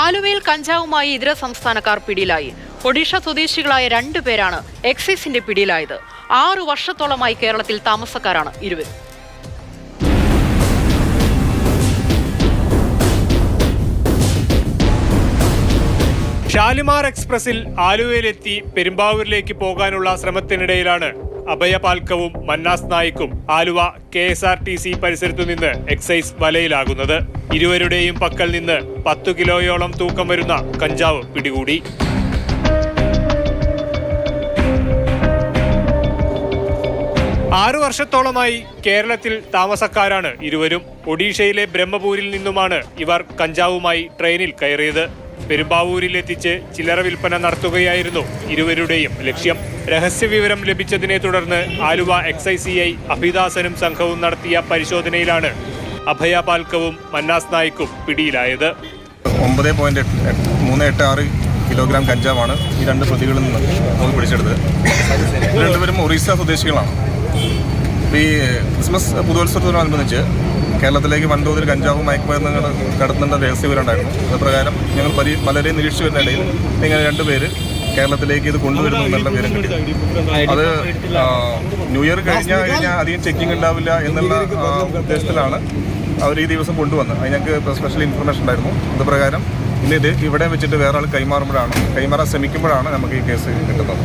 ആലുവയിൽ കഞ്ചാവുമായി ഇതര സംസ്ഥാനക്കാർ പിടിയിലായി. ഒഡീഷ സ്വദേശികളായ രണ്ടുപേരാണ് എക്സൈസിന്റെ പിടിയിലായത്. ആറു വർഷത്തോളമായി കേരളത്തിൽ താമസക്കാരാണ് ഇരുവരും. ഷാലിമാർ എക്സ്പ്രസിൽ ആലുവയിലെത്തി പെരുമ്പാവൂരിലേക്ക് പോകാനുള്ള ശ്രമത്തിനിടയിലാണ് അഭയപാൽക്കവും Mannas നായിക്കും Aluva K S R T C പരിസരത്തു നിന്ന് എക്സൈസ് വലയിലാകുന്നത്. ഇരുവരുടെയും പക്കൽ നിന്ന് പത്തു കിലോയോളം തൂക്കം വരുന്ന കഞ്ചാവ് പിടികൂടി. ആറു വർഷത്തോളമായി കേരളത്തിൽ താമസക്കാരാണ് ഇരുവരും. ഒഡീഷയിലെ ബ്രഹ്മപൂരിൽ നിന്നുമാണ് ഇവർ കഞ്ചാവുമായി ട്രെയിനിൽ കയറിയത്. പെരുമ്പാവൂരിൽ എത്തിച്ച് ചില്ലറ വിൽപ്പന നടത്തുകയായിരുന്നു ഇരുവരുടെയും ലക്ഷ്യം. രഹസ്യവിവരം ലഭിച്ചതിനെ തുടർന്ന് ആലുവ എക്സൈസ് സി ഐ അഭിദാസനും സംഘവും നടത്തിയ പരിശോധനയിലാണ് അഭയ പാൽക്കവും മന്നാസ് നായിക്കും പിടിയിലായത്. ഒമ്പത് പോയിന്റ് മൂന്ന് എട്ട് ആറ് കിലോഗ്രാം കഞ്ചാവാണ് ഈ രണ്ട് പ്രതികളിൽ നിന്ന് നമുക്ക് പിടിച്ചെടുത്തത്. രണ്ടുപേരും ഒറീസ സ്വദേശികളാണ്. ഈ ക്രിസ്മസ് പുതുവത്സവത്തോടനുബന്ധിച്ച് കേരളത്തിലേക്ക് വൻതോതിൽ കഞ്ചാവും മയക്കുമരുന്നുകൾ കടത്തുന്ന രഹസ്യ വിവരമുണ്ടായിരുന്നു. അതുപ്രകാരം ഞങ്ങൾ പരി പലരെയും നിരീക്ഷിച്ചു വരുന്ന ഇടയിൽ ഇങ്ങനെ രണ്ടുപേര് കേരളത്തിലേക്ക് ഇത് കൊണ്ടുവരുന്നു എന്നുള്ള വിവരം കിട്ടി. അത് ന്യൂ ഇയർ കഴിഞ്ഞാൽ കഴിഞ്ഞാൽ അധികം ചെക്കിംഗ് ഉണ്ടാവില്ല എന്നുള്ള ഉദ്ദേശത്തിലാണ് അവർ ഈ ദിവസം കൊണ്ടുവന്നത്. അത് ഞങ്ങൾക്ക് സ്പെഷ്യൽ ഇൻഫർമേഷൻ ഉണ്ടായിരുന്നു. അത് പ്രകാരം ഇന്ന് ഇത് ഇവിടെ വെച്ചിട്ട് വേറെ ആൾ കൈമാറുമ്പോഴാണ് കൈമാറാൻ ശ്രമിക്കുമ്പോഴാണ് നമുക്ക് ഈ കേസ് കിട്ടുന്നത്.